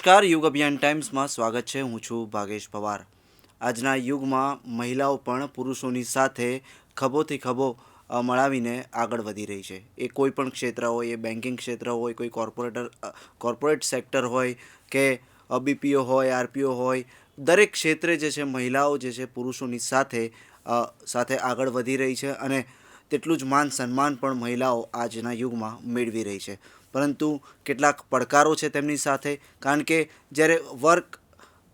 નમસ્કાર, યુગ અભિયાન ટાઈમ્સમાં સ્વાગત છે. હું છું ભાગેશ પવાર. આજના યુગમાં મહિલાઓ પણ પુરુષોની સાથે ખભોથી ખભો મળાવીને આગળ વધી રહી છે. એ કોઈ પણ ક્ષેત્ર હોય, એ બેન્કિંગ ક્ષેત્ર હોય, કોઈ કોર્પોરેટર કોર્પોરેટ સેક્ટર હોય કે બીપીઓ હોય આરપીઓ હોય, દરેક ક્ષેત્રે જે છે મહિલાઓ જે છે પુરુષોની સાથે સાથે આગળ વધી રહી છે અને તેટલું જ માન સન્માન પણ મહિલાઓ આજના યુગમાં મેળવી રહી છે. પરંતુ કેટલાક પડકારો છે તેમની સાથે, કારણ કે જ્યારે વર્ક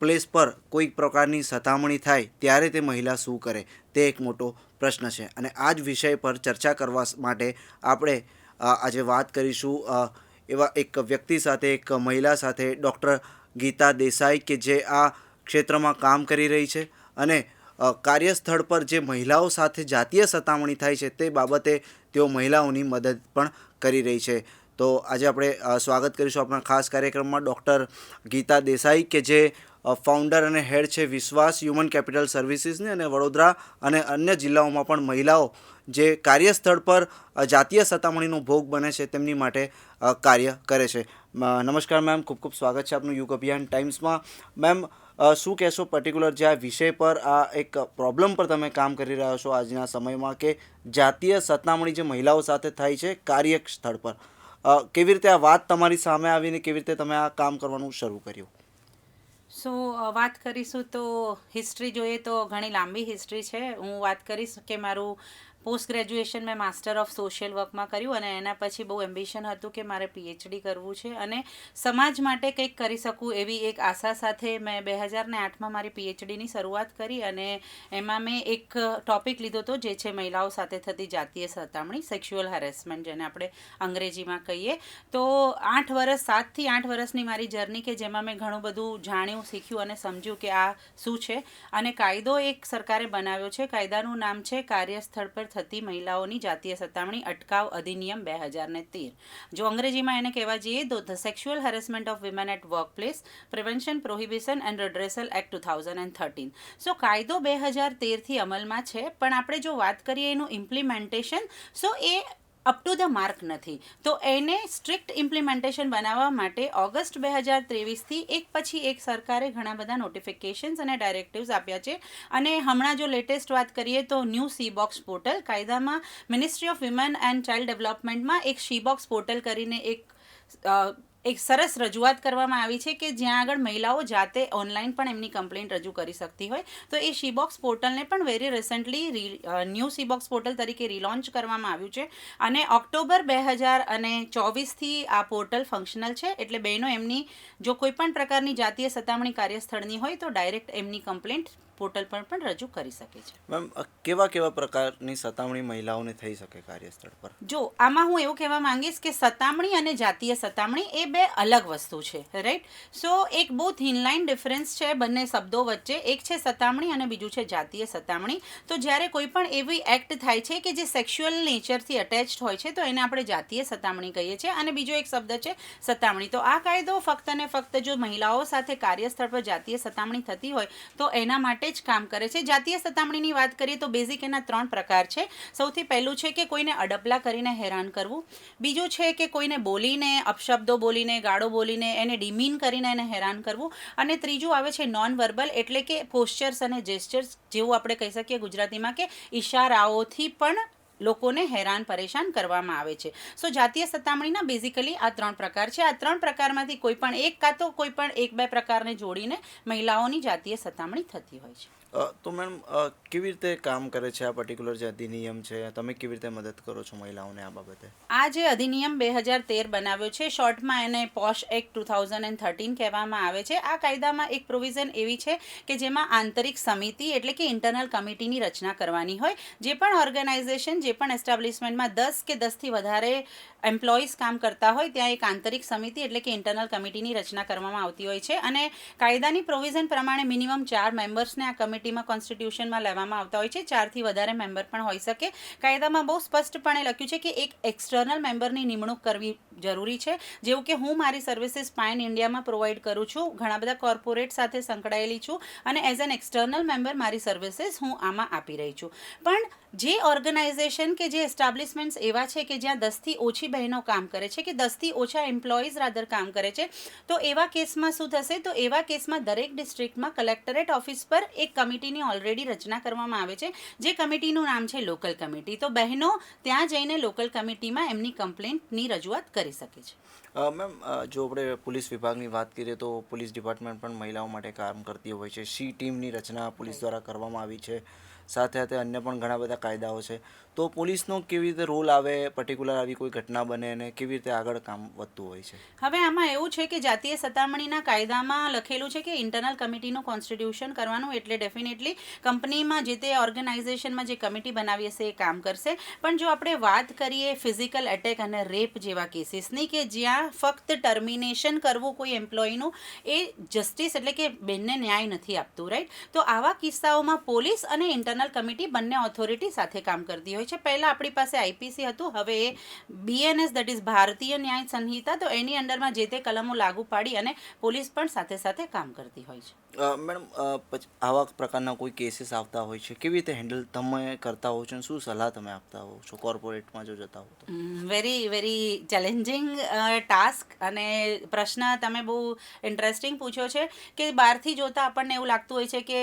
પ્લેસ પર કોઈ પ્રકારની સતામણી થાય, ત્યારે તે મહિલા શું કરે, તે એક મોટો પ્રશ્ન છે. અને આ જ વિષય પર ચર્ચા કરવા માટે આપણે આજે વાત કરીશું એવા એક વ્યક્તિ સાથે, એક મહિલા સાથે, ડૉક્ટર ગીતા દેસાઈ કે જે આ ક્ષેત્રમાં કામ કરી રહી છે. અને કાર્યસ્થળ પર જે મહિલાઓ સાથે જાતીય સતામણી થાય છે, તે બાબતે તેઓ મહિલાઓની મદદ પણ કરી રહી છે. તો આજે આપણે સ્વાગત કરીશું આપણા ખાસ કાર્યક્રમમાં ડૉક્ટર ગીતા દેસાઈ કે જે ફાઉન્ડર અને હેડ છે વિશ્વાસ હ્યુમન કેપિટલ સર્વિસીસની અને વડોદરા અને અન્ય જિલ્લાઓમાં પણ મહિલાઓ જે કાર્યસ્થળ પર જાતીય સતામણીનો ભોગ બને છે તેમની માટે કાર્ય કરે છે. નમસ્કાર મેમ ખૂબ ખૂબ સ્વાગત છે આપનું યુગ અભિયાન ટાઈમ્સમાં મેમ શું કહેશો પર્ટિક્યુલર જે આ વિષય પર આ એક પ્રોબ્લેમ પર તમે કામ કરી રહ્યા છો આજના સમયમાં કે જાતીય સતામણી જે મહિલાઓ સાથે થાય છે કાર્યસ્થળ પર? અ, કેવી રીતે આ વાત તમારી સામે આવીને કેવી રીતે તમે આ કામ કરવાનું શરૂ કર્યું? સો વાત કરીશું તો હિસ્ટ્રી જોઈએ તો ઘણી લાંબી હિસ્ટ્રી છે. હું વાત કરીશ કે મારું પોસ્ટ ગ્રેજ્યુએશન મેં માસ્ટર ઓફ સોશિયલ વર્કમાં કર્યું અને એના પછી બહુ એમ્બિશન હતું કે મારે પીએચડી કરવું છે અને સમાજ માટે કંઈક કરી શકું એવી એક આશા સાથે મેં બે હજારને આઠમાં મારી પીએચડીની શરૂઆત કરી અને એમાં મેં એક ટોપિક લીધો હતો જે છે મહિલાઓ સાથે થતી જાતીય સતામણી સેક્સ્યુઅલ હેરેસમેન્ટ જેને આપણે અંગ્રેજીમાં કહીએ. તો આઠ વર્ષ સાતથી આઠ વર્ષની મારી જર્ની કે જેમાં મેં ઘણું બધું જાણ્યું, શીખ્યું અને સમજ્યું કે આ શું છે. અને કાયદો એક સરકારે બનાવ્યો છે. કાયદાનું નામ છે કાર્યસ્થળ પર થતી મહિલાઓની જાતીય સતામણી અટકાવ અધિનિયમ બે હજાર ને તેર. જો અંગ્રેજીમાં એને કહેવા જઈએ, તો the sexual harassment of women at workplace prevention, prohibition and redressal act two thousand and thirteen. So કાયદો બે હજાર તેરથી અમલમાં છે, પણ આપણે જો વાત કરીએ એનું ઇમ્પ્લિમેન્ટેશન, સો એ અપ ટુ ધ માર્ક નથી. તો એને સ્ટ્રિક્ટ ઇમ્પ્લિમેન્ટેશન બનાવવા માટે ઓગસ્ટ બે હજાર ત્રેવીસથી એક પછી એક સરકારે ઘણા બધા નોટિફિકેશન્સ અને ડાયરેક્ટિવ્સ આપ્યા છે. અને હમણાં જો લેટેસ્ટ વાત કરીએ તો ન્યૂ સી બોક્સ પોર્ટલ કાયદામાં ministry of women and child ડેવલપમેન્ટમાં એક શી બોક્સ પોર્ટલ કરીને એક એક સરસ રજૂઆત કરવામાં આવી છે કે જ્યાં આગળ મહિલાઓ જાતે ઓનલાઈન પણ એમની કમ્પ્લેન્ટ રજૂ કરી શકતી હોય. તો એ શીબોક્સ પોર્ટલને પણ very recently new she box portal તરીકે રિલોન્ચ કરવામાં આવ્યું છે. અને ઓક્ટોબર બે હજાર અને ચોવીસથી આ પોર્ટલ ફંક્શનલ છે. એટલે બહેનો એમની જો કોઈ પણ પ્રકારની જાતીય સતામણી કાર્યસ્થળની હોય તો ડાયરેક્ટ એમની કમ્પ્લેન્ટ પોર્ટલ પર પણ રજૂ કરી શકે છે. મેમ કેવા કેવા પ્રકારની સતામણી મહિલાઓને થઈ શકે કાર્યસ્થળ પર? જો આમાં હું એવું કહેવા માંગીશ કે સતામણી અને જાતીય સતામણી એ બે અલગ વસ્તુ છે રાઈટ સો એક બહુ થિનલાઇન ડિફરન્સ છે બંને શબ્દો વચ્ચે. એક છે સતામણી અને બીજું છે જાતીય સતામણી. તો જ્યારે કોઈ પણ એવી એક્ટ થાય છે કે જે સેક્સ્યુઅલ નેચરથી અટેચ્ડ હોય છે તો એને આપણે જાતીય સતામણી કહીએ છીએ. અને બીજો એક શબ્દ છે સતામણી. તો આ કાયદો ફક્ત ને ફક્ત જો મહિલાઓ સાથે કાર્યસ્થળ પર જાતીય સતામણી થતી હોય તો એના માટે જ કામ કરે છે. જાતીય સતામણીની વાત કરીએ તો બેઝિક એના ત્રણ પ્રકાર છે. સૌથી પહેલું છે કે કોઈને અડપલા કરીને હેરાન કરવું. બીજું છે કે કોઈને બોલીને, અપશબ્દો બોલીને, ગાળો બોલીને એને ડિમીન કરીને એને હેરાન કરવું. અને ત્રીજું આવે છે નોન વર્બલ એટલે કે પોસ્ચર્સ અને જેસ્ચર્સ જેવું આપણે કહી શકીએ ગુજરાતીમાં કે ઈશારાઓથી પણ લોકોને હેરાન પરેશાન કરવામાં આવે છે. સો જાતીય સતામણીના બેઝિકલી આ ત્રણ પ્રકાર છે. આ ત્રણ પ્રકારમાંથી કોઈ પણ એક કાં તો કોઈ પણ એક બે પ્રકારને જોડીને મહિલાઓની જાતીય સતામણી થતી હોય છે. તો મેમ કેવી રીતે કામ કરે છે આ પર્ટિક્યુલર જે અધિનિયમ છે? તમે કેવી રીતે મદદ કરો છો મહિલાઓને આ બાબતે? આ જે અધિનિયમ બે હજાર તેર બનાવ્યો છે, શોર્ટમાં એને POSH act two thousand and thirteen કહેવામાં આવે છે. આ કાયદામાં એક પ્રોવિઝન એવી છે કે જેમાં આંતરિક સમિતિ એટલે કે ઇન્ટરનલ કમિટીની રચના કરવાની હોય. જે પણ ઓર્ગેનાઇઝેશન જે પણ એસ્ટાબ્લિશમેન્ટમાં દસ કે દસથી વધારે એમ્પ્લોઈઝ કામ કરતા હોય, ત્યાં એક આંતરિક સમિતિ એટલે કે ઇન્ટરનલ કમિટીની રચના કરવામાં આવતી હોય છે. અને કાયદાની પ્રોવિઝન પ્રમાણે મિનિમમ ચાર મેમ્બર્સને આ કમિટી કમિટીમાં કોન્સ્ટિટ્યુશનમાં લેવામાં આવતા હોય છે. ચારથી વધારે મેમ્બર પણ હોઈ શકે. કાયદામાં બહુ સ્પષ્ટપણે લખ્યું છે કે એક એક્સટર્નલ મેમ્બરની નિમણૂક કરવી જરૂરી છે. જેવું કે હું મારી સર્વિસીસ પાઇન ઇન્ડિયામાં પ્રોવાઈડ કરું છું. ઘણા બધા કોર્પોરેટ સાથે સંકળાયેલી છું અને એઝ એન એક્સટર્નલ મેમ્બર મારી સર્વિસીસ હું આમાં આપી રહી છું. પણ જે ઓર્ગેનાઇઝેશન કે જે એસ્ટાબ્લિશમેન્ટ્સ એવા છે કે જ્યાં દસથી ઓછી બહેનો કામ કરે છે કે દસથી ઓછા એમ્પ્લોઈઝ રાધર કામ કરે છે, તો એવા કેસમાં શું થશે? તો એવા કેસમાં દરેક ડિસ્ટ્રિક્ટમાં કલેક્ટરેટ ઓફિસ પર એક કમિટીની ઓલરેડી રચના કરવામાં આવે છે જે કમિટીનું નામ છે લોકલ કમિટી. તો બહેનો ત્યાં જઈને લોકલ કમિટીમાં એમની કમ્પ્લેન્ટની રજૂઆત કરી શકે છે. મેમ જો આપણે પોલીસ વિભાગની વાત કરીએ તો પોલીસ ડિપાર્ટમેન્ટ પણ મહિલાઓ માટે કામ કરતી હોય છે. સી ટીમની રચના પોલીસ દ્વારા કરવામાં આવી છે. સાથે સાથે અન્ય પણ ઘણા બધા કાયદાઓ છે. તો પોલીસનો કેવી રીતે રોલ આવે પર્ટિક્યુલર આવી કોઈ ઘટના બને અને કેવી રીતે આગળ કામ વધતું હોય છે? હવે આમાં એવું છે કે જાતીય સતામણીના કાયદામાં લખેલું છે કે ઇન્ટરનલ કમિટીનું કોન્સ્ટિટ્યુશન કરવાનું એટલે ડેફિનેટલી કંપનીમાં જે તે ઓર્ગેનાઇઝેશનમાં જે કમિટી બનાવી હશે એ કામ કરશે. પણ જો આપણે વાત કરીએ ફિઝિકલ એટેક અને રેપ જેવા કેસીસની કે જ્યાં ફક્ત ટર્મિનેશન કરવું કોઈ એમ્પ્લોયીનું એ જસ્ટિસ એટલે કે બેનને ન્યાય નથી આપતું રાઈટ તો આવા કિસ્સાઓમાં પોલીસ અને ઇન્ટરનલ કમિટી બંને ઓથોરિટી સાથે કામ કરતી હોય છે. પહેલાં આપણી પાસે આઈપીસી હતું. હવે એ બીએનએસ દેટ ઇઝ ભારતીય ન્યાય સંહિતા તો એની અંડરમાં જે તે કલમો લાગુ પાડી અને પોલીસ પણ સાથે સાથે કામ કરતી હોય છે. મેડમ પછી આવા પ્રકારના કોઈ કેસીસ આવતા હોય છે? કેવી રીતે હેન્ડલ તમે કરતા હો છો શું સલાહ તમે આપતા હો છો? કોર્પોરેટમાં જો જતા હો તો? વેરી વેરી ચેલેન્જિંગ ટાસ્ક અને પ્રશ્ન તમે બહુ ઇન્ટરેસ્ટિંગ પૂછ્યો છે કે બહારથી જોતા આપણને એવું લાગતું હોય છે કે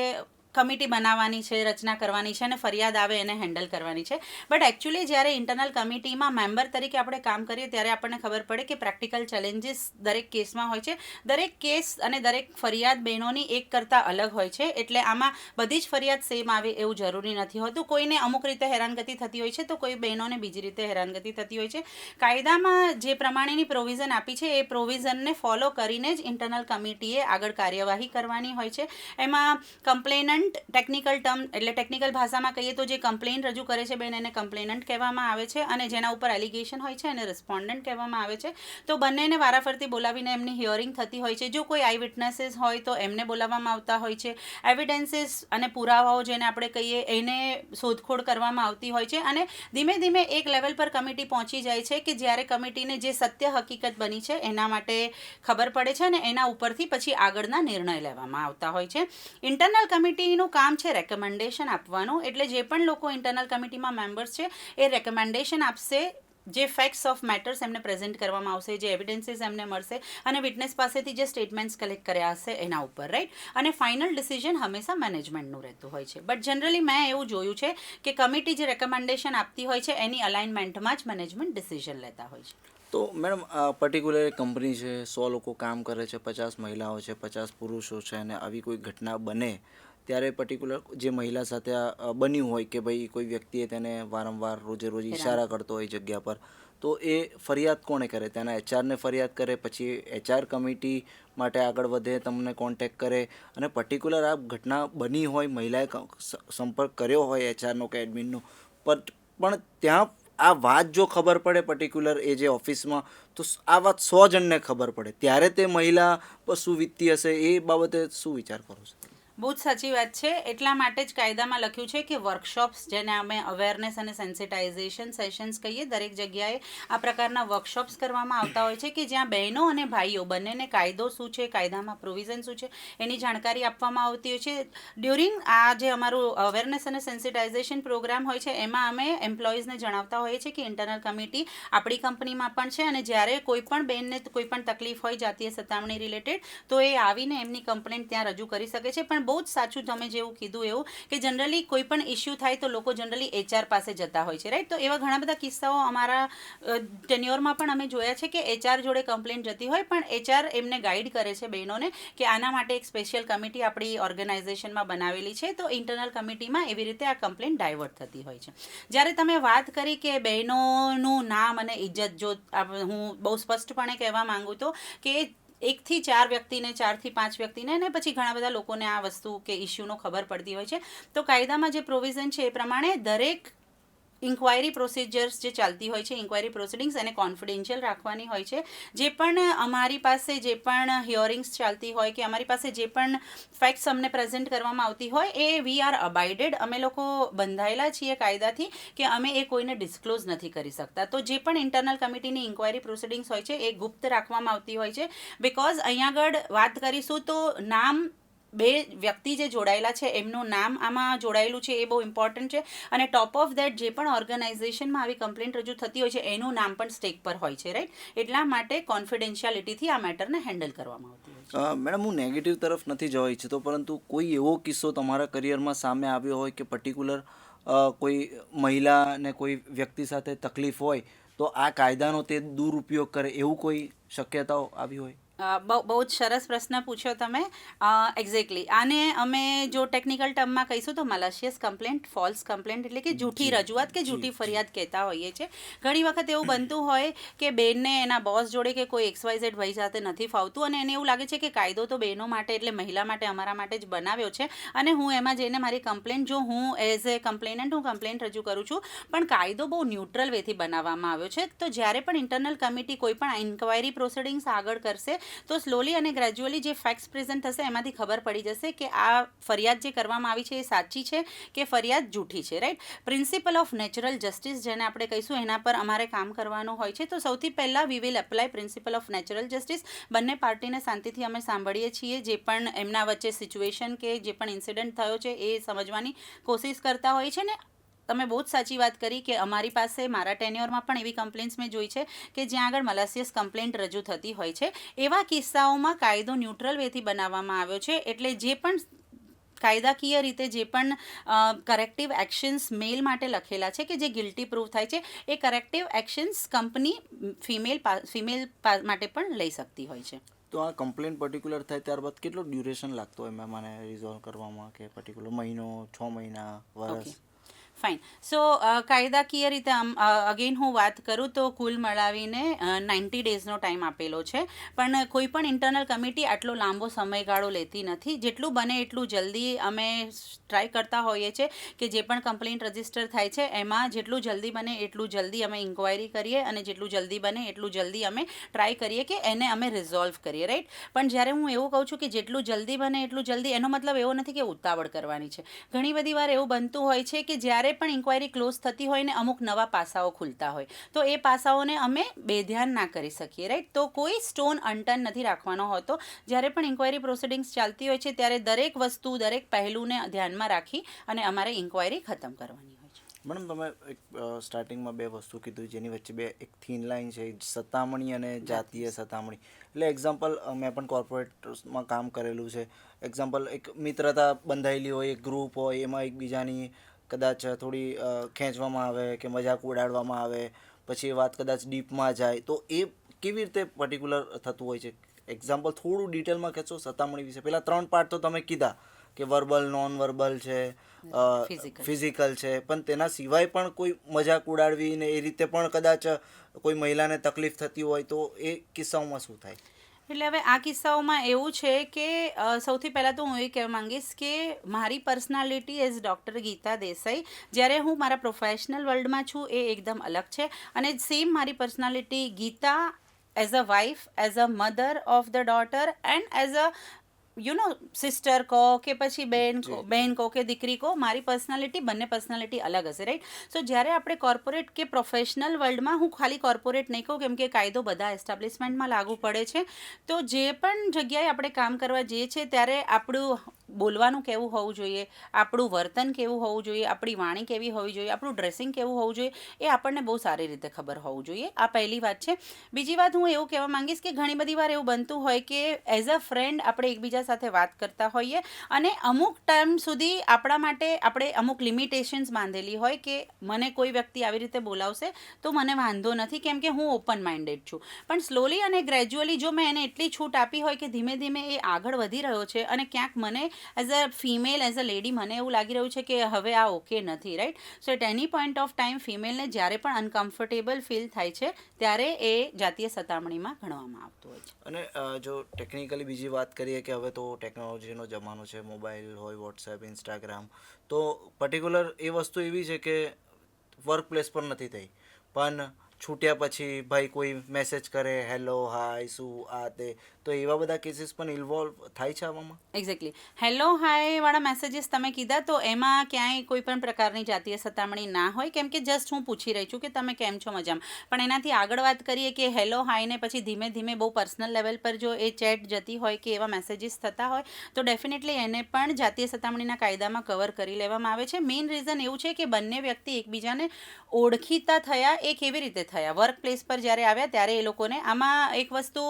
કમિટી બનાવવાની છે, રચના કરવાની છે અને ફરિયાદ આવે એને હેન્ડલ કરવાની છે. બટ એકચ્યુઅલી જ્યારે ઇન્ટરનલ કમિટીમાં મેમ્બર તરીકે આપણે કામ કરીએ ત્યારે આપણને ખબર પડે કે પ્રેક્ટિકલ ચેલેન્જીસ દરેક કેસમાં હોય છે. દરેક કેસ અને દરેક ફરિયાદ બહેનોની એક કરતાં અલગ હોય છે. એટલે આમાં બધી જ ફરિયાદ સેમ આવે એવું જરૂરી નથી હોતું. કોઈને અમુક રીતે હેરાનગતિ થતી હોય છે તો કોઈ બહેનોને બીજી રીતે હેરાનગતિ થતી હોય છે. કાયદામાં જે પ્રમાણેની પ્રોવિઝન આપી છે એ પ્રોવિઝનને ફોલો કરીને જ ઇન્ટરનલ કમિટીએ આગળ કાર્યવાહી કરવાની હોય છે. એમાં કમ્પ્લેનન્ટ ટેકનિકલ ટર્મ એટલે ટેકનિકલ ભાષામાં કહીએ તો જે કમ્પ્લેન રજૂ કરે છે બેન, એને કમ્પ્લેનન્ટ કહેવામાં આવે છે અને જેના ઉપર એલિગેશન હોય છે એને રિસ્પોન્ડન્ટ કહેવામાં આવે છે. તો બંનેને વારાફરતી બોલાવીને એમની હિયરિંગ થતી હોય છે. જો કોઈ આઈ વિટનેસીસ હોય તો એમને બોલાવવામાં આવતા હોય છે. એવિડન્સીસ અને પુરાવાઓ જેને આપણે કહીએ એને શોધખોળ કરવામાં આવતી હોય છે અને ધીમે ધીમે એક લેવલ પર કમિટી પહોંચી જાય છે કે જ્યારે કમિટીને જે સત્ય હકીકત બની છે એના માટે ખબર પડે છે અને એના ઉપરથી પછી આગળના નિર્ણય લેવામાં આવતા હોય છે. ઇન્ટરનલ કમિટીનું કામ છે રેકમેન્ડેશન આપવાનું. એટલે જે પણ લોકો ઇન્ટરનલ કમિટીમાં મેમ્બર્સ છે, એ રેકમેન્ડેશન આપશે જે ફેક્ટ્સ ઓફ મેટર્સ એમને પ્રેઝન્ટ કરવામાં આવશે, જે એવિડન્સીસ એમને મળશે અને વિટનેસ પાસેથી જે સ્ટેટમેન્ટ્સ કલેક્ટ કર્યા હશે એના ઉપર રાઈટ અને ફાઇનલ ડિસિઝન હંમેશા મેનેજમેન્ટનું રહેતું હોય છે. બટ જનરલી મેં એવું જોયું છે કે કમિટી જે રેકમેન્ડેશન આપતી હોય છે, એની અલાઇનમેન્ટમાં જ મેનેજમેન્ટ ડિસિઝન લેતા હોય છે. તો મેડમ પર્ટિક્યુલર કંપની છે, સો લોકો કામ કરે છે, પચાસ મહિલાઓ છે, પચાસ પુરુષો છે અને આવી કોઈ ઘટના બને ત્યારે પર્ટિક્યુલર જે મહિલા સાથે આ બન્યું હોય કે ભાઈ કોઈ વ્યક્તિએ તેને વારંવાર રોજે રોજ ઈશારા. કરતો હોય જગ્યા પર તો એ ફરિયાદ કોણે કરે? તેના એચઆરને ફરિયાદ કરે પછી એચઆર કમિટી માટે આગળ વધે તમને કોન્ટેક્ટ કરે અને પર્ટિક્યુલર આ ઘટના બની હોય મહિલાએ સંપર્ક કર્યો હોય એચઆરનો કે એડમિનનો પણ ત્યાં આ વાત જો ખબર પડે પર્ટિક્યુલર એ જે ઓફિસમાં તો આ વાત સો જણને ખબર પડે. ત્યારે તે મહિલા પર શું વીતતી હશે એ બાબતે શું વિચાર કરો છો? બહુ જ સાચી વાત છે. એટલા માટે જ કાયદામાં લખ્યું છે કે વર્કશોપ્સ જેને અમે અવેરનેસ અને સેન્સિટાઇઝેશન સેશન્સ કહીએ, દરેક જગ્યાએ આ પ્રકારના વર્કશોપ્સ કરવામાં આવતા હોય છે કે જ્યાં બહેનો અને ભાઈઓ, બંનેને કાયદો શું છે, કાયદામાં પ્રોવિઝન શું છે, એની જાણકારી આપવામાં આવતી હોય છે. ડ્યુરિંગ આ જે અમારું અવેરનેસ અને સેન્સિટાઇઝેશન પ્રોગ્રામ હોય છે, એમાં અમે એમ્પ્લોઈઝને જણાવતા હોઈએ છીએ કે ઇન્ટરનલ કમિટી આપણી કંપનીમાં પણ છે અને જ્યારે કોઈ પણ બેનને કોઈ પણ તકલીફ હોય જાતીય સતામણી રિલેટેડ તો એ આવીને એમની કમ્પ્લેન્ટ ત્યાં રજૂ કરી શકે છે. પણ બહુ જ સાચું તમે જેવું કીધું એવું કે જનરલી કોઈ પણ ઇસ્યુ થાય તો લોકો જનરલી એચઆર પાસે જતા હોય છે રાઈટ તો એવા ઘણા બધા કિસ્સાઓ અમારા ટેન્યોરમાં પણ અમે જોયા છે કે એચઆર જોડે કમ્પ્લેન જતી હોય, પણ એચઆર એમને ગાઈડ કરે છે બહેનોને કે આના માટે એક સ્પેશિયલ કમિટી આપણી ઓર્ગેનાઇઝેશનમાં બનાવેલી છે, તો ઇન્ટરનલ કમિટીમાં એવી રીતે આ કમ્પ્લેન ડાયવર્ટ થતી હોય છે. જ્યારે તમે વાત કરી કે બહેનોનું નામ અને ઇજ્જત જો હું બહુ સ્પષ્ટપણે કહેવા માંગુ તો કે એકથી ચાર વ્યક્તિને, ચારથી પાંચ વ્યક્તિને અને પછી ઘણા બધા લોકોને આ વસ્તુ કે ઇસ્યુનો ખબર પડતી હોય છે. તો કાયદામાં જે પ્રોવિઝન છે એ પ્રમાણે દરેક ઇન્ક્વાયરી પ્રોસિજર્સ જે ચાલતી હોય છે ઇન્ક્વાયરી પ્રોસિડિંગ્સ એને કોન્ફિડેન્શિયલ રાખવાની હોય છે. જે પણ અમારી પાસે જે પણ હિયરિંગ્સ ચાલતી હોય કે અમારી પાસે જે પણ ફેક્ટ્સ અમને પ્રેઝન્ટ કરવામાં આવતી હોય, એ વી આર અબાઇડેડ અમે લોકો બંધાયેલા છીએ કાયદાથી કે અમે એ કોઈને ડિસ્ક્લોઝ નથી કરી શકતા. તો જે પણ ઇન્ટરનલ કમિટીની ઇન્ક્વાયરી પ્રોસિડિંગ્સ હોય છે, એ ગુપ્ત રાખવામાં આવતી હોય છે. બિકોઝ અહીંયા આગળ વાત કરીશું તો નામ બે વ્યક્તિ જે જોડાયેલા છે, એમનું નામ આમાં જોડાયેલું છે એ બહુ ઇમ્પોર્ટન્ટ છે. અને ટોપ ઓફ દેટ જે પણ ઓર્ગેનાઇઝેશનમાં આવી કમ્પ્લેન્ટ રજૂ થતી હોય છે, એનું નામ પણ સ્ટેક પર હોય છે રાઈટ એટલા માટે કોન્ફિડેન્શિયાલિટીથી આ મેટરને હેન્ડલ કરવામાં આવતી હોય મેડમ, હું નેગેટિવ તરફ નથી જવા ઈચ્છતો, પરંતુ કોઈ એવો કિસ્સો તમારા કરિયરમાં સામે આવ્યો હોય કે પર્ટિક્યુલર કોઈ મહિલાને કોઈ વ્યક્તિ સાથે તકલીફ હોય, તો આ કાયદાનો તે દુરુપયોગ કરે, એવું કોઈ શક્યતાઓ આવી હોય? બહુ બહુ જ સરસ પ્રશ્ન પૂછ્યો તમે. એક્ઝેક્ટલી આને અમે જો ટેકનિકલ ટર્મમાં કહીશું તો મલાશિયસ કમ્પ્લેન્ટ ફોલ્સ કમ્પ્લેન્ટ એટલે કે જૂઠી રજૂઆત કે જૂઠી ફરિયાદ કહેતા હોઈએ છીએ. ઘણી વખત એવું બનતું હોય કે બેનને એના બોસ જોડે કે કોઈ એક્સવાય ઝેડ ભાઈ સાથે નથી ફાવતું અને એને એવું લાગે છે કે કાયદો તો બહેનો માટે એટલે મહિલા માટે અમારા માટે જ બનાવ્યો છે. અને હું એમાં જઈને મારી કમ્પ્લેન્ટ જો હું એઝ એ કમ્પ્લેનન્ટ હું કમ્પ્લેન્ટ રજૂ કરું છું પણ કાયદો બહુ ન્યુટ્રલ વેથી બનાવવામાં આવ્યો છે. તો જ્યારે પણ ઇન્ટરનલ કમિટી કોઈ પણ ઇન્ક્વાયરી પ્રોસિડિંગ્સ આગળ કરશે તો સ્લોલી અને ગ્રેજ્યુઅલી જે ફેક્ટ્સ પ્રેઝન્ટ થશે, એમાંથી ખબર પડી જશે કે આ ફરિયાદ જે કરવામાં આવી છે એ સાચી છે કે ફરિયાદ જૂઠી છે right principle of natural justice જેને આપણે કહીશું, એના પર અમારે કામ કરવાનું હોય છે. તો સૌથી પહેલાં we will apply principle of natural justice બંને પાર્ટીને શાંતિથી અમે સાંભળીએ છીએ. જે પણ એમના વચ્ચે સિચ્યુએશન કે જે પણ ઇન્સિડન્ટ થયો છે એ સમજવાની કોશિશ કરતા હોય છે ને તમે બહુ જ સાચી વાત કરી કે અમારી પાસે મારા ટેન્યોરમાં પણ એવી કમ્પ્લેન્ટ્સ મેં જોઈ છે કે જ્યાં આગળ મલાસિયસ કમ્પ્લેન્ટ રજૂ થતી હોય છે. એવા કિસ્સાઓમાં કાયદો ન્યુટ્રલ વેથી બનાવવામાં આવ્યો છે એટલે જે પણ કાયદાકીય રીતે જે પણ કરેક્ટિવ એક્શન્સ મેલ માટે લખેલા છે કે જે ગિલ્ટી પ્રૂવ થાય છે એ corrective actions company female female માટે પણ લઈ શકતી હોય છે. તો આ કમ્પ્લેન પર્ટિક્યુલર થાય ત્યારબાદ કેટલો ડ્યુરેશન લાગતો હોય મને રિઝોલ્વ કરવામાં કે પર્ટિક્યુલર મહિનો છ મહિના વર્ષ? ફાઇન સો કાયદાકીય રીતે આમ અગેન હું વાત કરું તો કુલ મળાવીને નાઇન્ટી ડેઝનો ટાઈમ આપેલો છે. પણ કોઈ પણ ઇન્ટરનલ કમિટી આટલો લાંબો સમયગાળો લેતી નથી. જેટલું બને એટલું જલ્દી અમે ટ્રાય કરતા હોઈએ છીએ કે જે પણ કમ્પ્લેન્ટ રજિસ્ટર થાય છે, એમાં જેટલું જલ્દી બને એટલું જલ્દી અમે ઇન્ક્વાયરી કરીએ અને જેટલું જલ્દી બને એટલું જલ્દી અમે ટ્રાય કરીએ કે એને અમે રિઝોલ્વ કરીએ રાઈટ પણ જ્યારે હું એવું કહું છું કે જેટલું જલ્દી બને એટલું જલ્દી, એનો મતલબ એવો નથી કે ઉતાવળ કરવાની છે. ઘણી બધી વાર એવું બનતું હોય છે કે જ્યારે પણ ઇન્ક્વાયરી ક્લોઝ થતી હોય ને અમુક નવા પાસાઓ ખુલતા હોય. તો એ પાસાઓને અમે બેધ્યાન ના કરી શકીએ રાઈટ તો કોઈ સ્ટોન અનટન નથી રાખવાનો હોતો. જ્યારે પણ ઇન્ક્વાયરી પ્રોસિડિંગ્સ ચાલતી હોય છે ત્યારે દરેક વસ્તુ દરેક પહેલુંને ધ્યાનમાં રાખી અને અમારે ઇન્ક્વાયરી ખતમ કરવાની હોય છે. મેડમ તમે એક સ્ટાર્ટિંગમાં બે વસ્તુ કીધું જેની વચ્ચે બે એક થીન લાઈન છે સતામણી અને જાતીય સતામણી. એટલે એક્ઝામ્પલ મેં પણ કોર્પોરેટમાં કામ કરેલું છે. એક્ઝામ્પલ એક મિત્રતા બંધાયેલી હોય એક ગ્રુપ હોય એમાં એકબીજાની કદાચ થોડી ખેંચવામાં આવે કે મજાક ઉડાડવામાં આવે પછી એ વાત કદાચ ડીપમાં જાય તો એ કેવી રીતે પર્ટિક્યુલર થતું હોય છે? એક્ઝામ્પલ થોડું ડિટેલમાં કહેશો સતામણી વિશે. પહેલાં ત્રણ પાર્ટ તો તમે કીધા કે વર્બલ નોન વર્બલ છે ફિઝિકલ છે પણ તેના સિવાય પણ કોઈ મજાક ઉડાડવી ને એ રીતે પણ કદાચ કોઈ મહિલાને તકલીફ થતી હોય તો એ કિસ્સાઓમાં શું થાય? એટલે હવે આ કિસ્સાઓમાં એવું છે કે સૌથી પહેલાં તો હું એ કહેવા માંગીશ કે મારી personality as doctor Geeta Desai, જ્યારે હું મારા પ્રોફેશનલ વર્લ્ડમાં છું, એ એકદમ અલગ છે. અને સેમ મારી personality Geeta as a wife as a mother of the daughter, and as a you know sister કહો કે પછી બેન કહો બેન કહો કે દીકરી કહો મારી પર્સનાલિટી બંને પર્સનાલિટી અલગ હશે રાઈટ સો જ્યારે આપણે કોર્પોરેટ કે પ્રોફેશનલ વર્લ્ડમાં હું ખાલી કોર્પોરેટ નહીં કહું કેમ કે કાયદો બધા એસ્ટાબ્લિશમેન્ટમાં લાગુ પડે છે. તો જે પણ જગ્યાએ આપણે કામ કરવા જઈએ છીએ ત્યારે આપણું બોલવાનું કેવું હોવું જોઈએ, આપણું વર્તન કેવું હોવું જોઈએ, આપણી વાણી કેવી હોવી જોઈએ, આપણું ડ્રેસિંગ કેવું હોવું જોઈએ, એ આપણને બહુ સારી રીતે ખબર હોવું જોઈએ. આ પહેલી વાત છે. બીજી વાત હું એવું કહેવા માંગીશ કે ઘણી બધી વાર એવું બનતું હોય કે એઝ અ ફ્રેન્ડ આપણે એકબીજા સાથે વાત કરતા હોઈએ અને અમુક ટાઈમ સુધી આપણા માટે આપણે અમુક લિમિટેશન્સ બાંધેલી હોય કે મને કોઈ વ્યક્તિ આવી રીતે બોલાવશે તો મને વાંધો નથી કેમ કે હું ઓપન માઇન્ડેડ છું. પણ સ્લોલી અને ગ્રેજ્યુઅલી જો મેં એને એટલી છૂટ આપી હોય કે ધીમે ધીમે એ આગળ વધી રહ્યો છે અને ક્યાંક મને as a female as a lady મને એવું લાગી રહ્યું છે કે હવે આ ઓકે નથી right so at any point of time ફિમેલને જ્યારે પણ અનકમ્ફર્ટેબલ ફીલ થાય છે, ત્યારે એ જાતીય સતામણીમાં ગણવામાં આવતું હોય છે. અને જો ટેકનિકલી બીજી વાત કરીએ કે હવે તો ટેકનોલોજીનો જમાનો છે મોબાઈલ હોય વોટ્સએપ ઇન્સ્ટાગ્રામ તો પર્ટિક્યુલર એ વસ્તુ એવી છે કે વર્ક પ્લેસ પર નથી થઈ. પણ છૂટ્યા પછી ભાઈ કોઈ મેસેજ કરે હેલો હાય શું આ તે? તો એવા બધા કેસીસ પણ ઇન્વોલ્વ થાય છે આવામાં? એક્ઝેક્ટલી હેલો હાય વાળા મેસેજીસ તમે કીધા, તો એમાં ક્યાંય કોઈ પણ પ્રકારની જાતીય સતામણી ના હોય? કેમ કે જસ્ટ હું પૂછી રહી છું કે તમે કેમ છો મજામાં? પણ એનાથી આગળ વાત કરીએ કે હેલો હાયને પછી ધીમે ધીમે બહુ પર્સનલ લેવલ પર જો એ ચેટ જતી હોય કે એવા મેસેજીસ થતા હોય, તો ડેફિનેટલી એને પણ જાતીય સતામણીના કાયદામાં કવર કરી લેવામાં આવે છે. મેઇન રીઝન એવું છે કે બંને વ્યક્તિ એકબીજાને ઓળખીતા થયા એ કેવી રીતે થયા. વર્ક પ્લેસ પર જ્યારે આવ્યા ત્યારે એ લોકોને આમાં એક વસ્તુ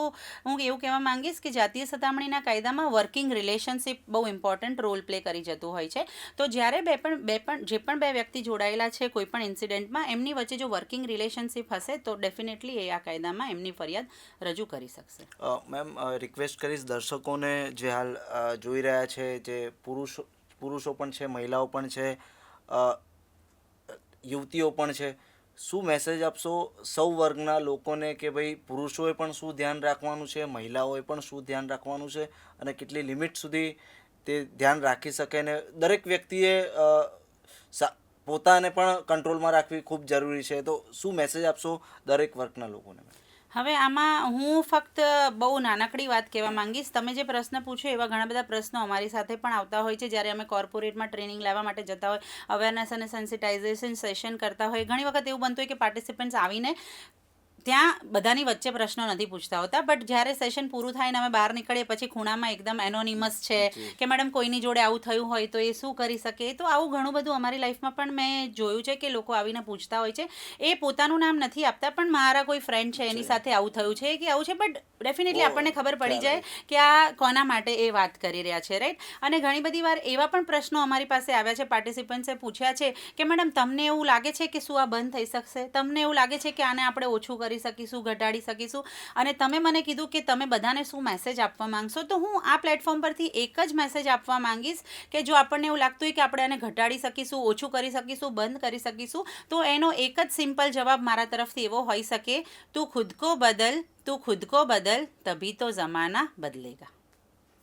હું એવું કહેવા માંગીશ કે જાતીય સતામણીના કાયદામાં વર્કિંગ રિલેશનશિપ બહુ ઇમ્પોર્ટન્ટ રોલ પ્લે કરી જતું હોય છે. તો જ્યારે બે પણ બે પણ, જે પણ બે વ્યક્તિ જોડાયેલા છે કોઈ પણ ઇન્સિડન્ટમાં એમની વચ્ચે જો વર્કિંગ રિલેશનશિપ હશે તો ડેફિનેટલી એ આ કાયદામાં એમની ફરિયાદ રજૂ કરી શકશે. મેમ રિક્વેસ્ટ કરીશ દર્શકોને જે હાલ જોઈ રહ્યા છે જે પુરુષો પુરુષો પણ છે, મહિલાઓ પણ છે યુવતીઓ પણ છે શું મેસેજ આપશો? સૌ વર્ગના લોકોને કે ભાઈ પુરુષોએ પણ શું ધ્યાન રાખવાનું છે? મહિલાઓએ પણ શું ધ્યાન રાખવાનું છે? અને કેટલી લિમિટ સુધી તે ધ્યાન રાખી શકે ને દરેક વ્યક્તિએ પોતાને પણ કંટ્રોલમાં રાખવી ખૂબ જરૂરી છે. તો શું મેસેજ આપશો દરેક વર્ગના લોકોને? હવે આમાં હું ફક્ત બહુ નાનકડી વાત કહેવા માંગીશ. તમે જે પ્રશ્ન પૂછો એવા ઘણા બધા પ્રશ્નો અમારી સાથે પણ આવતા હોય છે. જ્યારે અમે કોર્પોરેટમાં ટ્રેનિંગ લેવા માટે જતા હોય અવેરનેસ અને સેન્સિટાઇઝેશન સેશન કરતા હોય, ઘણી વખત એવું બનતું હોય કે પાર્ટિસિપન્ટ્સ આવીને ત્યાં બધાની વચ્ચે પ્રશ્નો નથી પૂછતા હોતા બટ જ્યારે સેશન પૂરું થાય ને અમે બહાર નીકળીએ પછી ખૂણામાં એકદમ એનોનિમસ છે કે મેડમ કોઈની જોડે આવું થયું હોય તો એ શું કરી શકે? તો આવું ઘણું બધું અમારી લાઈફમાં પણ મેં જોયું છે કે લોકો આવીને પૂછતા હોય છે. એ પોતાનું નામ નથી આપતા પણ મારા કોઈ ફ્રેન્ડ છે એની સાથે આવું થયું છે કે આવું છે બટ ડેફિનેટલી આપણને ખબર પડી જાય કે આ કોના માટે એ વાત કરી રહ્યા છે રાઈટ અને ઘણી બધી વાર એવા પણ પ્રશ્નો અમારી પાસે આવ્યા છે પાર્ટિસિપન્ટ્સે પૂછ્યા છે કે મેડમ તમને એવું લાગે છે કે શું આ બંધ થઈ શકશે? તમને એવું લાગે છે કે આને આપણે ઓછું કરી શકીશું, ઘટાડી શકીશું. અને તમે મને કીધું કે તમે બધાને શું મેસેજ આપવા માંગશો, તો હું આ પ્લેટફોર્મ પરથી એક જ મેસેજ આપવા માંગીશ કે જો આપણને એવું લાગતું હોય કે આપણે આને ઘટાડી શકીશું, ઓછું કરી શકીશું, બંધ કરી શકીશું, તો એનો એક જ સિમ્પલ જવાબ મારા તરફથી એવો હોઈ શકે, તું ખુદ કો બદલ, તું ખુદ કો બદલ, તભી તો જમાના બદલેગા.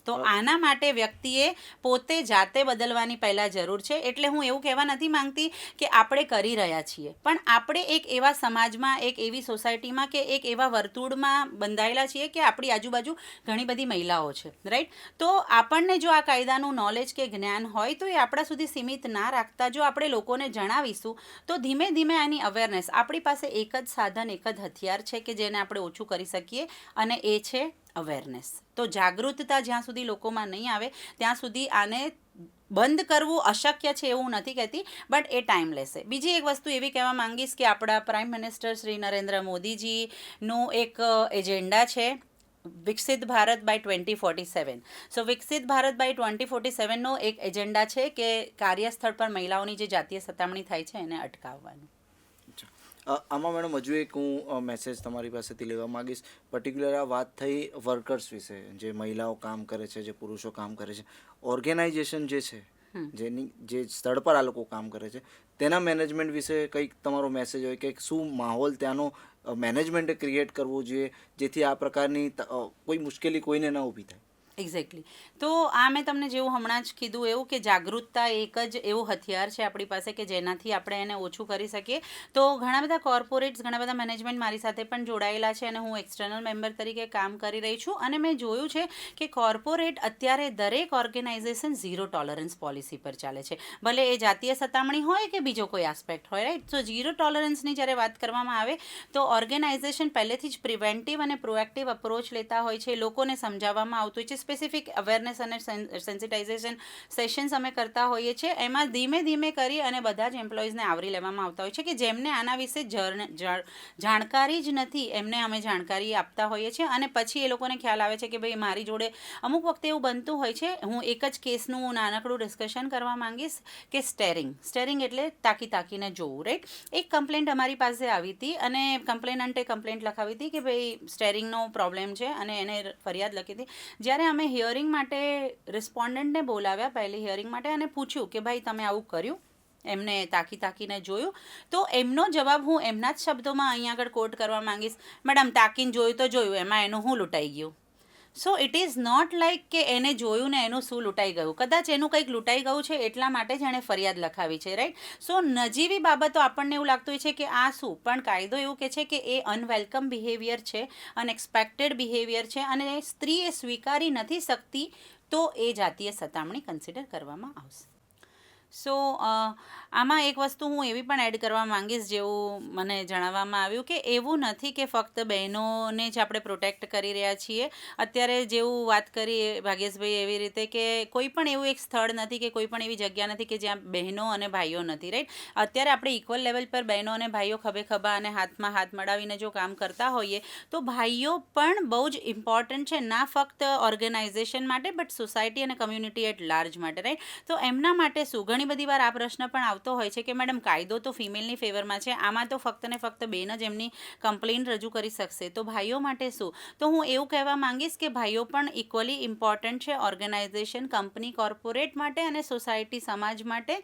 તો આના માટે વ્યક્તિએ પોતે જાતે બદલવાની પહેલાં જરૂર છે. એટલે હું એવું કહેવા નથી માંગતી કે આપણે કરી રહ્યા છીએ. પણ આપણે એક એવા સમાજમાં એક એવી સોસાયટીમાં કે એક એવા વર્તુળમાં બંધાયેલા છીએ કે આપણી આજુબાજુ ઘણી બધી મહિલાઓ છે રાઈટ તો આપણને જો આ કાયદાનું નોલેજ કે જ્ઞાન હોય તો એ આપણા સુધી સીમિત ના રાખતા જો આપણે લોકોને જણાવીશું તો ધીમે ધીમે આની અવેરનેસ આપણી પાસે એક જ સાધન એક જ હથિયાર છે કે જેને આપણે ઓછું કરી શકીએ. અને એ છે અવેરનેસ તો જાગૃતતા જ્યાં સુધી લોકોમાં નહીં આવે, ત્યાં સુધી આને બંધ કરવું અશક્ય છે એવું નથી કહેતી, બટ એ ટાઈમ લેશે બીજી એક વસ્તુ એવી કહેવા માંગીશ કે આપણા પ્રાઇમ મિનિસ્ટર શ્રી નરેન્દ્ર મોદીજીનું એક એજન્ડા છે, વિકસિત Bharat by twenty forty seven so વિકસિત ભારત બાય ટ્વેન્ટી ફોર્ટી સેવનનો એક એજન્ડા છે કે કાર્યસ્થળ પર મહિલાઓની જે જાતીય સતામણી થાય છે એને અટકાવવાનું. આમાં મેડમ હજુ એક હું મેસેજ તમારી પાસેથી લેવા માંગીશ. પર્ટિક્યુલર આ વાત થઈ વર્કર્સ વિશે જે મહિલાઓ કામ કરે છે જે પુરુષો કામ કરે છે. ઓર્ગેનાઇઝેશન જે છે જેની જે સ્થળ પર આ લોકો કામ કરે છે તેના મેનેજમેન્ટ વિશે કંઈક તમારો મેસેજ હોય કે શું માહોલ ત્યાંનો મેનેજમેન્ટે ક્રિએટ કરવો જોઈએ જેથી આ પ્રકારની કોઈ મુશ્કેલી કોઈને ન ઊભી થાય. એક્ઝેક્ટલી તો આ મેં તમને જેવું હમણાં જ કીધું એવું કે જાગૃતતા એક જ એવું હથિયાર છે આપણી પાસે કે જેનાથી આપણે એને ઓછું કરી શકીએ. તો ઘણા બધા કોર્પોરેટ્સ ઘણા બધા મેનેજમેન્ટ મારી સાથે પણ જોડાયેલા છે અને હું એક્સટર્નલ મેમ્બર તરીકે કામ કરી રહી છું અને મેં જોયું છે કે કોર્પોરેટ અત્યારે દરેક ઓર્ગેનાઇઝેશન ઝીરો ટોલરન્સ પોલિસી પર ચાલે છે. ભલે એ જાતીય સતામણી હોય કે બીજો કોઈ આસ્પેક્ટ હોય રાઈટ તો ઝીરો ટોલરન્સની જ્યારે વાત કરવામાં આવે તો ઓર્ગેનાઇઝેશન પહેલેથી જ પ્રિવેન્ટિવ અને પ્રોએક્ટિવ અપ્રોચ લેતા હોય છે. લોકોને સમજાવવામાં આવતું હોય છે સ્પેસિફિક અવેરનેસ અને સેન્સિટાઇઝેશન સેશન્સ અમે કરતા હોઈએ છીએ. એમાં ધીમે ધીમે કરી અને બધા જ એમ્પ્લોઈઝને આવરી લેવામાં આવતા હોય છે કે જેમને આના વિશે જાણકારી જ નથી, એમને અમે જાણકારી આપતા હોઈએ છીએ. અને પછી એ લોકોને ખ્યાલ આવે છે કે ભાઈ મારી જોડે અમુક વખતે એવું બનતું હોય છે, હું એક જ કેસનું નાનકડું ડિસ્કશન કરવા માંગીશ કે સ્ટેરિંગ સ્ટેરિંગ એટલે તાકી તાકીને જોવું રાઈટ એક કમ્પ્લેન્ટ અમારી પાસે આવી હતી અને કમ્પ્લેનન્ટે કમ્પ્લેન્ટ લખાવી હતી કે ભાઈ સ્ટેરિંગનો પ્રોબ્લેમ છે અને એને ફરિયાદ લખી હતી. જ્યારે અમે હિયરિંગ માટે રિસ્પોન્ડન્ટને બોલાવ્યા પહેલી હિયરિંગ માટે અને પૂછ્યું કે ભાઈ, તમે આવું કર્યું? એમને તાકી તાકીને જોયું. તો એમનો જવાબ હું એમના જ શબ્દોમાં અહીંયા આગળ કોટ કરવા માંગીશ. મેડમ, તાકીને જોયું તો જોયું, એમાં એનું હું લૂંટાઈ ગયું. So it is not like કે એને જોયું ને એનું શું લૂંટાઈ ગયું. કદાચ એનું કંઈક લૂંટાઈ ગયું છે એટલા માટે જ એણે ફરિયાદ લખાવી છે રાઈટ સો નજીવી બાબતો આપણને એવું લાગતું હોય છે કે આ શું? પણ કાયદો એવું કહે છે કે એ અનવેલકમ બિહેવિયર છે અનએક્સપેક્ટેડ બિહેવિયર છે અને સ્ત્રી એ સ્વીકારી નથી શકતી તો એ જાતીય સતામણી કન્સિડર કરવામાં આવશે. સો આમાં એક વસ્તુ હું એવી પણ એડ કરવા માંગીશ જેવું મને જણાવવામાં આવ્યું કે એવું નથી કે ફક્ત બહેનોને જ આપણે પ્રોટેક્ટ કરી રહ્યા છીએ. અત્યારે જેવું વાત કરી ભાગ્યેશભાઈ એવી રીતે કે કોઈ પણ એવું એક સ્થળ નથી કે કોઈ પણ એવી જગ્યા નથી કે જ્યાં બહેનો અને ભાઈઓ નથી રાઈટ અત્યારે આપણે ઇક્વલ લેવલ પર બહેનો અને ભાઈઓ ખભે ખભા અને હાથમાં હાથ મળાવીને જો કામ કરતા હોઈએ, તો ભાઈઓ પણ બહુ જ ઇમ્પોર્ટન્ટ છે, ના ફક્ત ઓર્ગેનાઇઝેશન માટે બટ સોસાયટી અને કમ્યુનિટી એટ લાર્જ માટે રાઈટ તો એમના માટે શું ઘણી બધી વાર આ પ્રશ્ન પણ આવતો હોય છે કે, મેડમ, કાયદો તો ફિમેલની ફેવરમાં છે, આમાં તો ફક્ત ને ફક્ત બેન જ એમની કમ્પ્લેન રજૂ કરી શકશે. તો ભાઈઓ માટે શું? તો હું એવું કહેવા માંગીશ કે, ભાઈઓ પણ ઇક્વલી ઇમ્પોર્ટન્ટ છે ઓર્ગેનાઇઝેશન કંપની કોર્પોરેટ માટે અને સોસાયટી સમાજ માટે.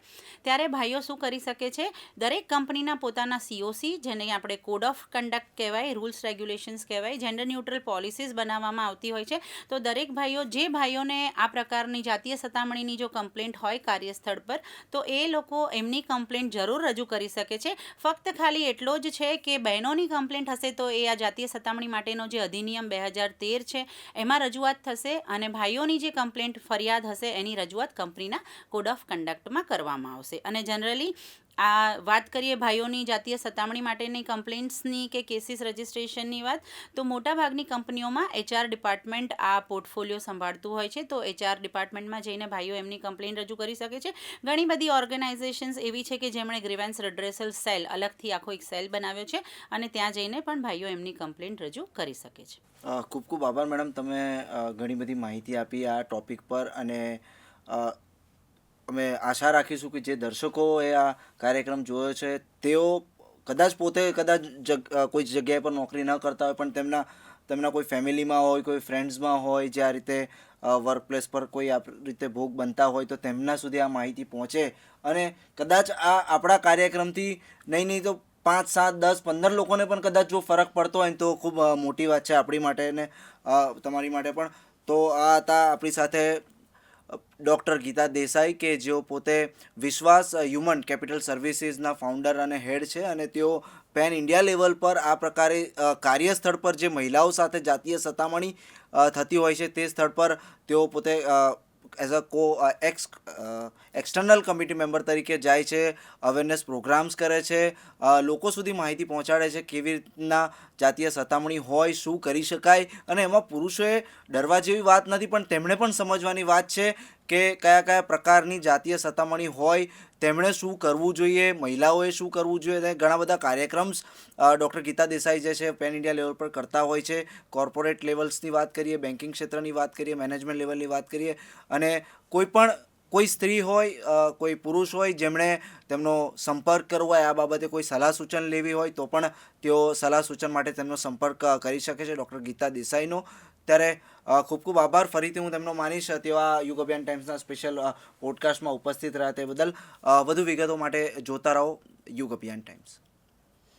ત્યારે ભાઈઓ શું કરી શકે છે? દરેક કંપનીના પોતાના સીઓસી જેને આપણે કોડ ઓફ કન્ડક્ટ કહેવાય રૂલ્સ રેગ્યુલેશન્સ કહેવાય જેન્ડર ન્યુટ્રલ પોલિસીસ બનાવવામાં આવતી હોય છે. તો દરેક ભાઈઓ, જે ભાઈઓને આ પ્રકારની જાતીય સતામણીની જો કમ્પ્લેન્ટ હોય કાર્યસ્થળ પર તો એ લોકો એમની કમ્પ્લેન્ટ જરૂર રજૂ કરી શકે છે. ફક્ત ખાલી એટલો જ છે કે બહેનોની કમ્પ્લેન્ટ હશે તો એ આ જાતીય સતામણી માટેનો જે અધિનિયમ બે હજાર તેર છે, એમાં રજૂઆત થશે અને ભાઈઓની જે કમ્પ્લેન્ટ ફરિયાદ હશે એની રજૂઆત કંપનીના કોડ ઓફ કન્ડક્ટમાં કરવામાં આવશે. અને જનરલી આ વાત કરીએ ભાઈઓની જાતીય સતામણી માટેની કમ્પ્લેન્ટ્સની કે કેસીસ રજિસ્ટ્રેશનની વાત, તો મોટાભાગની કંપનીઓમાં એચઆર ડિપાર્ટમેન્ટ આ પોર્ટફોલિયો સંભાળતું હોય છે. તો એચઆર ડિપાર્ટમેન્ટમાં જઈને ભાઈઓ એમની કમ્પ્લેન રજૂ કરી શકે છે. ઘણી બધી ઓર્ગેનાઇઝેશન્સ એવી છે કે જેમણે ગ્રીવેન્સ રેડ્રેસલ સેલ, અલગથી આખો એક સેલ બનાવ્યો છે અને ત્યાં જઈને પણ ભાઈઓ એમની કમ્પ્લેન રજૂ કરી શકે છે. ખૂબ ખૂબ આભાર મેડમ. તમે ઘણી બધી માહિતી આપી આ ટોપિક પર અને અમે આશા રાખીશું કે જે દર્શકોએ આ કાર્યક્રમ જોયો છે, તેઓ કદાચ પોતે કદાચ જગ કોઈ જગ્યાએ પર નોકરી ન કરતા હોય, પણ તેમના તેમના કોઈ ફેમિલીમાં હોય, કોઈ ફ્રેન્ડ્સમાં હોય, જે આ રીતે વર્ક પ્લેસ પર કોઈ આ રીતે ભોગ બનતા હોય, તો તેમના સુધી આ માહિતી પહોંચે. અને કદાચ આ આપણા કાર્યક્રમથી નહીં નહીં તો પાંચ, સાત, દસ, પંદર લોકોને પણ કદાચ જો ફરક પડતો હોય તો ખૂબ મોટી વાત છે આપણી માટે ને તમારી માટે પણ. તો આ હતા આપણી સાથે ડૉક્ટર ગીતા દેસાઈ કે જેઓ પોતે વિશ્વાસ હ્યુમન કેપિટલ સર્વિસીસના ફાઉન્ડર અને હેડ છે અને તેઓ પેન ઇન્ડિયા લેવલ પર આ પ્રકારે કાર્યસ્થળ પર જે મહિલાઓ સાથે જાતીય સતામણી થતી હોય છે તે સ્થળ પર તેઓ પોતે એઝ અ કો એક્સ એક્સટર્નલ કમિટી મેમ્બર તરીકે જાય છે અવેરનેસ પ્રોગ્રામ્સ કરે છે લોકો સુધી માહિતી પહોંચાડે છે, કેવી રીતના જાતીય સતામણી હોય શું કરી શકાય અને એમાં પુરુષોએ ડરવા જેવી વાત નથી, પણ તેમણે પણ સમજવાની વાત છે કે કયા કયા પ્રકારની જાતીય સતામણી હોય, તેમણે શું કરવું જોઈએ, મહિલાઓએ શું કરવું જોઈએ અને ઘણા બધા કાર્યક્રમ્સ ડૉક્ટર ગીતા દેસાઈ જે છે, પેન ઇન્ડિયા લેવલ પર કરતા હોય છે. કોર્પોરેટ લેવલ્સની વાત કરીએ, બેન્કિંગ ક્ષેત્રની વાત કરીએ, મેનેજમેન્ટ લેવલની વાત કરીએ અને કોઈ પણ કોઈ સ્ત્રી હોય કોઈ પુરુષ હોય જેમણે તેમનો સંપર્ક કરવો હોય, આ બાબતે કોઈ સલાહ સૂચન લેવી હોય, તો પણ તેઓ સલાહ સૂચન માટે તેમનો સંપર્ક કરી શકે છે. ડૉક્ટર ગીતા દેસાઈનો. ત્યારે ખૂબ ખૂબ આભાર. ફરીથી હું તેમનો માનીશ આ યુગ અભિયાન ટાઈમ્સના સ્પેશિયલ પોડકાસ્ટમાં ઉપસ્થિત રહ્યા તે બદલ વધુ વિગતો માટે જોતા રહો યુગ અભિયાન ટાઈમ્સ.